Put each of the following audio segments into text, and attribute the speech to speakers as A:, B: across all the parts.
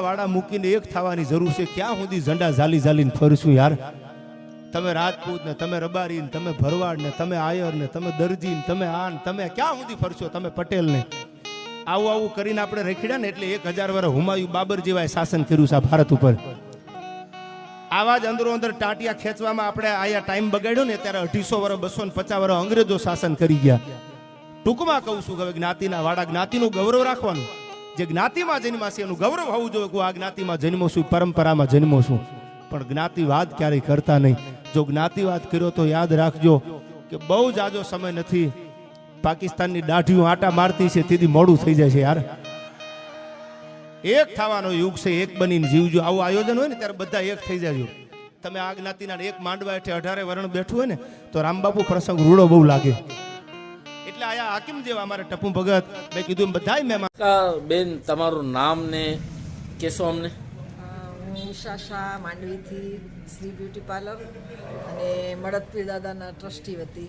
A: વાડા મૂકીને એક થવાની જરૂર છે. ક્યાં સુધી ઝંડા ઝાલી ઝાલીને ફરશું યાર? તમે રાજપૂત ને, તમે રબારી ને, તમે ભરવાડ ને, તમે આયર ને, તમે દરજી ને, તમે આન, તમે ક્યાં સુધી ફરશો? તમે પટેલ ને. આવું આવું કરીને આપણે રખડ્યા ને એટલે એક હજાર વર્ષ હુમાયુ બાબર જેવાય શાસન કર્યું છે ભારત ઉપર. આવા જ અંદરો અંદર ટાટિયા ખેંચવામાં આપણે આયા ટાઈમ બગાડ્યો ને ત્યારે અઢીસો વર્ષ બસો ને પચાસ વર્ષ અંગ્રેજો શાસન કરી ગયા. ટૂંકમાં કહું છું કે જ્ઞાતિના વાડા જ્ઞાતિનું ગૌરવ રાખવાનું. જે જ્ઞાતિમાં જન્મા છે, એનું ગૌરવ હોવું જોઈએ હું આ જ્ઞાતિમાં જન્મો છું, પરંપરામાં જન્મો છું. પણ જ્ઞાતિવાદ ક્યારેય કરતા નહીં. જો જ્ઞાતિવાદ કર્યો તો યાદ રાખજો કે બહુ જાજો સમય નથી. પાકિસ્તાનની દાઢીઓ આટા મારતી છે, તેથી મોડું થઈ જાય છે યાર. એક થવાનો યુગ છે, એક બનીને જીવજો. આવું આયોજન હોય ને, ત્યારે બધા એક થઈ જાજો. તમે આ જ્ઞાતિના એક માંડવા હેઠે અઢારે વરણ બેઠું હોય ને, તો રામબાપુ પ્રસંગ રૂડો બહુ લાગે. હાકીમ જેવા અમારે ટપુ ભગત. મેં કીધું બધાય મહેમાન.
B: બેન તમારું નામ ને કેશો અમને?
C: હું ઉષા શાહ માંડવીથી શ્રી બ્યુટી પાર્લર અને મળદપીર દાદાના ટ્રસ્ટી વતી.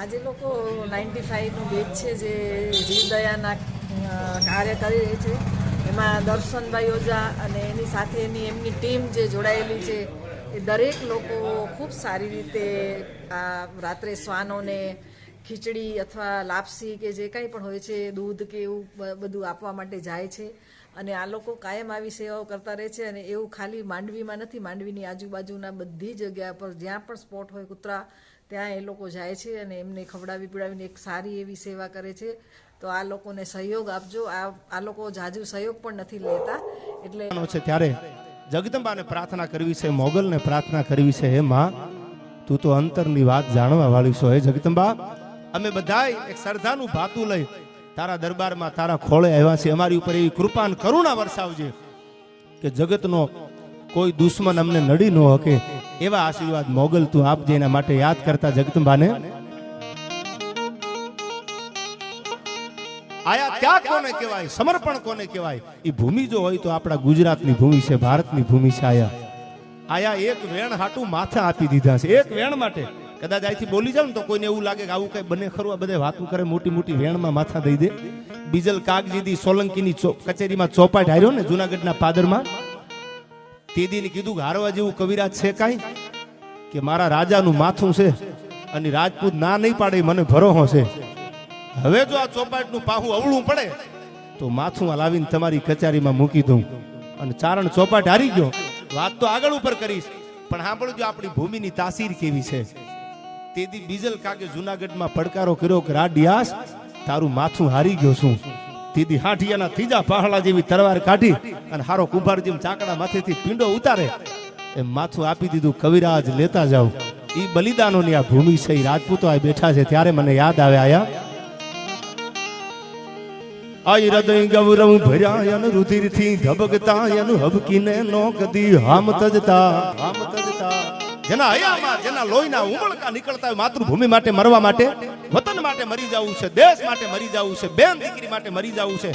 C: આજે લોકો નાઇન્ટી ફાઇવનું બેચ છે જે જીવદયાના કાર્ય કરી રહી છે. એમાં દર્શનભાઈ ઓઝા અને એની સાથે એની એમની ટીમ જે જોડાયેલી છે એ દરેક લોકો ખૂબ સારી રીતે આ રાત્રે શ્વાનોને ખીચડી અથવા લાપસી કે જે કંઈ પણ હોય છે, દૂધ કે એવું બધું આપવા માટે જાય છે. અને આ લોકો કાયમ આવી સેવાઓ કરતા રહે છે અને એવું ખાલી માંડવીમાં નથી, માંડવીની આજુબાજુના બધી જગ્યા પર જ્યાં પણ સ્પોટ હોય કૂતરા, ત્યાં એ લોકો જાય છે અને એમને ખવડાવી પીડાવીને એક સારી એવી સેવા કરે છે. તો આ લોકોને સહયોગ આપજો. આ આ લોકો જાજુ સહયોગ પણ નથી લેતા. એટલે
A: છે ત્યારે જગદંબાને પ્રાર્થના કરવી છે, મોગલને પ્રાર્થના કરવી છે, હે માં. તું તો અંતરની વાત જાણવા વાળી છો, હે જગદંબા? અમે બધાય એક શ્રદ્ધાનું ભાતું લઈ તારા દરબારમાં તારા ખોળે આવ્યા છે અમારી ઉપર એવી કૃપા કરુણા વરસાવજે કે જગતનો કોઈ દુશ્મન અમને નડી ન હકે. એવા આશીર્વાદ મોગલ તું આપજે. એના માટે યાદ કરતા જગદંબાને આયા ત્યાં કોને કહેવાય? સમર્પણ કોને કહેવાય? એ ભૂમિ જો હોય તો આપણા ગુજરાતની ભૂમિ છે, ભારતની ભૂમિ છે આયા. આયા એક વેણ હાટું માથા આપી દીધા છે. એક વેણ માટે કદાચ અહીંથી બોલી ને તો કોઈને એવું લાગે કે આવું કઈ બને ખરું, આ બધે વાતું કરે, મોટી મોટી વેણમાં માથા દઈ દે. બીજલ કાગજીદી સોલંકીની કચેરીમાં ચોપાટ હાર્યો ને જુનાગઢના પાદરમાં. તેદીને કીધું કે હારવા જેવું કવિરાજ છે કાંઈ? કે મારા રાજાનું માથું છે અને રાજપૂત ના નહીં પાડે, મને ભરોહો છે. હવે જો આ ચોપાટનું પાહું અવળું પડે, તો માથું લાવીને તમારી કચેરીમાં મૂકી દઉં. અને ચારણ ચોપાટ હારી ગયો. વાત તો આગળ ઉપર કરીશ. પણ સાંભળજો, આપણી ભૂમિની તાસીર કેવી છે. તેથી બીજલ કાકે જુનાગઢમાં પડકારો કર્યો કે રાડિયાસ, તારું માથું હારી ગયો છું. તેથી હાઠિયાના ત્રીજા પહાડા જેવી તરવાર કાઢી અને હારો કુંભાર જેમ ચાકડા માથેથી પીંડો ઉતારે. એમ માથું આપી દીધું, કવિરાજ, લેતા જાઓ. એ બલિદાનોની આ ભૂમિ છે રાજપૂતો આ બેઠા છે, ત્યારે મને યાદ આવે આયા. આઈ હૃદય ગૌરવ ભર્યા અન રુધિરથી ધબકતા અન હબકીને નો કદી હામ તજતા હામ તજતા જેના હયામાં, જેના લોહીના ઉમળકા નીકળતા હોય, માતૃભૂમિ માટે મરવા માટે, વતન માટે મરી જવું છે, દેશ માટે મરી જવું છે, બેન દીકરી માટે મરી જવું છે.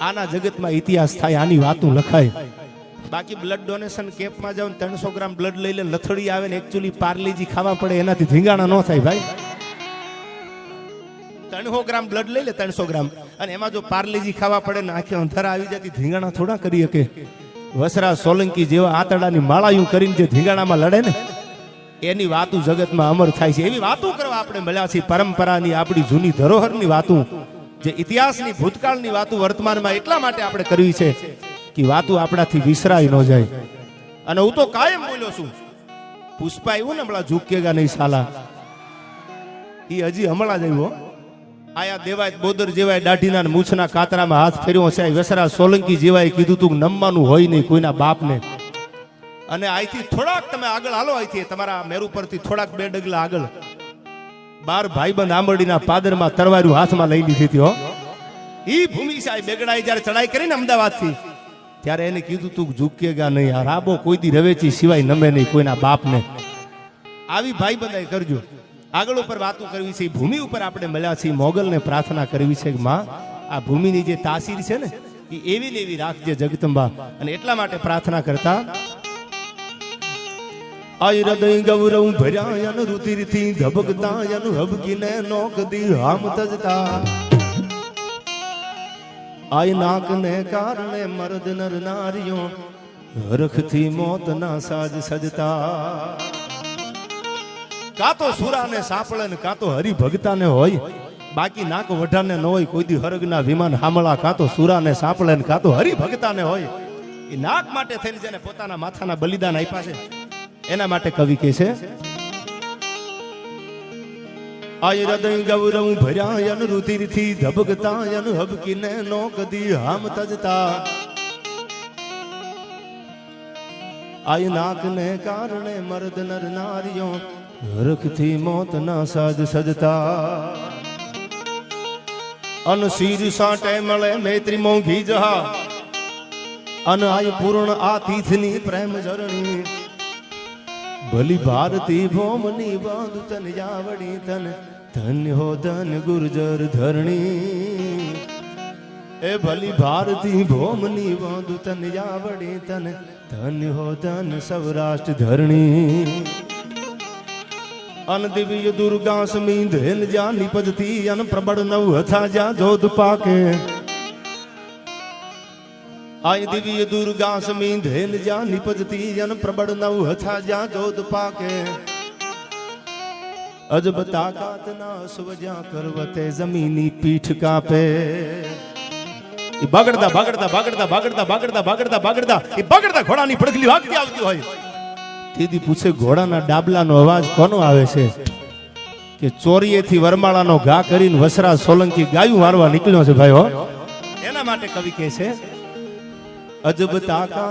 A: આના જગતમાં ઇતિહાસ થાય, આની વાતું લખાય. બાકી બ્લડ ડોનેશન કેમ્પમાં જાવ ત્રણસો ગ્રામ બ્લડ લઈ લે, લથડી આવે ને એકચ્યુઅલી પાર્લીજી ખાવા પડે, એનાથી ધીંગાણા ન થાય ભાઈ. ત્રણસો ગ્રામ બ્લડ લઈ લે, ત્રણસો ગ્રામ. અને એમાં જો પાર્લેજી ખાવા પડે ને આંખે અંધારા આવી જતી ધીંગાણા થોડા કરી શકે. વસરા સોલંકી જેવા આતડાની માળાયું કરીને જે ધીંગાણામાં લડે ને, એની વાતું જગતમાં અમર થાય છે. એવી વાતો કરવા આપણે મળ્યા છીએ. પરંપરાની આપણી જૂની ધરોહરની વાતું, જે ઇતિહાસની ભૂતકાળની વાતું વર્તમાનમાં એટલા માટે આપણે કરવી છે કે વાતું આપણાથી વિસરાઈ ન જાય. અને હું તો કાયમ બોલ્યો છું પુષ્પા એવું ને હમણાં ઝૂકેગા નહીં સાલા. એ હજી હમણાં જ આવ્યો. આયા દેવાય બોદર જેવાય દાઢીના મૂછના કાતરામાં હાથ ફેર્યો છે વેસરા સોલંકી જેવાય કીધું તું નમવાનું હોય નહીં કોઈના બાપને. અને અહીંથી થોડાક તમે આગળ હાલો અહીંથી તમારા મેરુ પરથી થોડાક બે ડગલા આગળ. બાર ભાઈબંધ આંબરડીના પાદરમાં તરવાર્યું હાથમાં લઈ લીધી હતી હો. ઈ ભૂમિ સાહેબ બેગડાઈ જ્યારે ચડાઈ કરીને અમદાવાદથી. ત્યારે એને કીધું તું ઝૂકેગા નહીં, આ રાબો કોઈ દી રવેચી સિવાય નમે નહીં કોઈના બાપને. આવી ભાઈ બંધાઈ કરજો. આગળ ઉપર વાતો કરવી છે, ભૂમિ ઉપર આપણે મળ્યા છીએ, મોગલને પ્રાર્થના કરવી છે માં, આ ભૂમિની જે તાસીર છે ને, એ એવી એવી રાખજે જગદંબા. અને એટલા માટે પ્રાર્થના કરતા હૃદય ગૌરવ ભર્યા અન રુધિરથી ધબકતા અન હબકીને નો કદી હામ તજતા આય નાકને કારણે મર્દ નર નારીઓ હરખથી મોતના સાજ સજતા. કાં તો સુરાને સાંપળે ને કાં તો હરિભગતાને હોય. બાકી નાક વઢાને ન હોય, કોઈ દી હરગના વિમાન હામળા કાં તો સુરાને સાંપળે ને કાં તો હરિભગતાને હોય. એ નાક માટે થઈને જેને પોતાના માથાના બલિદાન આપ્યા છે, એના માટે કવિ કહે છે આય હૃદય ગૌરવ ભર્યા અન રુધિરથી ધબકતા અન હબકીને નો કદી હામ તજતા. આય નાકને કારણે મર્દ નર નારીઓ હરખથી મોતના સાજ સજતા. અન શીર સાટે મળે મૈત્રી મોંઘી જહા. અન આય પૂર્ણ આ તીથની પ્રેમ જરણી. ભલી ભારતી ભોમની બાંધ તન જાવડી તન ધન્ય હો ધન ગુર્જર ધરણી. એ ભલી ભારતી ભોમની બાંધ તન જાવડી તન ધન્ય હો ધન સૌરાષ્ટ્ર ધરણી. અન દિવ્ય દુર્ગા સમી ધેલ જા નિપજતી, અન પ્રબળ નવ હથા જા જોધ પાકે. આય દિવ્ય દુર્ગા સમી ધેલ જા નિપજતી, અન પ્રબળ નવ હથા જા જોધ પાકે. અજબ તાકાત ના સુવજા કરવતે, જમીની પીઠ કાપે. એ બગડતા બગડતા બગડતા બગડતા બગડતા બગડતા બગડતા એ બગડતા ઘોડાની પડખલી વાગતી આવતી હોય. તેથી પૂછે, ઘોડાના ડાબલાનો અવાજ કોનો આવે છે? કે ચોરીએથી વરમાળાનો ઘા કરીને વસરા સોલંકી ગાયું મારવા નીકળ્યો છે ભાઈઓ. એના માટે કવિ કહે છે, અજબ તાકાત